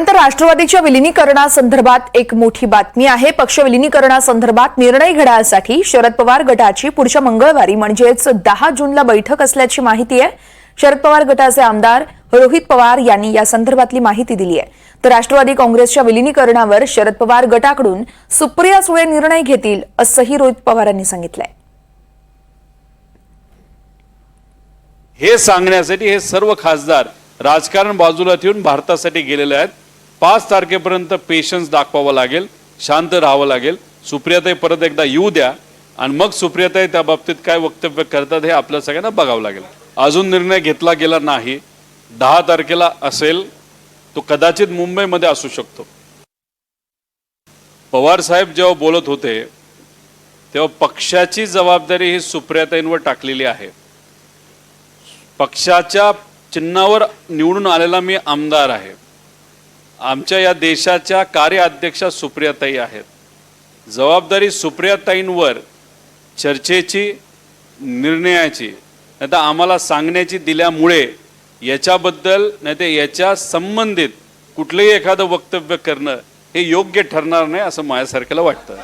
नंतर राष्ट्रवादीच्या विलिनीकरणासंदर्भात एक मोठी बातमी आहे. पक्ष विलिनीकरणासंदर्भात निर्णय घेण्यासाठी शरद पवार गटाची पुढच्या मंगळवारी म्हणजेच दहा जूनला बैठक असल्याची माहिती आहे. शरद पवार गटाचे आमदार रोहित पवार यांनी या संदर्भातली माहिती दिली आहे. तर राष्ट्रवादी काँग्रेसच्या विलिनीकरणावर शरद पवार गटाकडून सुप्रिया सुळे निर्णय घेतील असंही रोहित पवारांनी सांगितलंय. हे सांगण्यासाठी हे सर्व खासदार राजकारण बाजूला ठेवून भारतासाठी गेलेले आहेत. पाच तारखेपर्यंत पेशन्स दाखवावं लागेल शांत राहावं लागेल. सुप्रियाताई परत एकदा येऊ द्या आणि मग सुप्रियाताई त्या बाबतीत काय वक्तव्य करतात हे आपल्या सगळ्यांना बघावं लागेल. अजून निर्णय घेतला गेला नाही. दहा तारखेला असेल तो कदाचित मुंबईमध्ये असू शकतो. पवार साहेब जेव्हा बोलत होते तेव्हा पक्षाची जबाबदारी ही सुप्रियाताईंवर टाकलेली आहे. पक्षाच्या चिन्हावर निवडून आलेला मी आमदार आहे. आमच्या या देशाच्या कार्याध्यक्षा सुप्रियाताई आहेत. जबाबदारी सुप्रियाताईंवर चर्चेची निर्णयाची नाही तर आम्हाला सांगण्याची दिल्यामुळे याच्याबद्दल नाही तर याच्या संबंधित कुठलंही एखादं वक्तव्य करणं हे योग्य ठरणार नाही असं माझ्यासारख्याला वाटतं.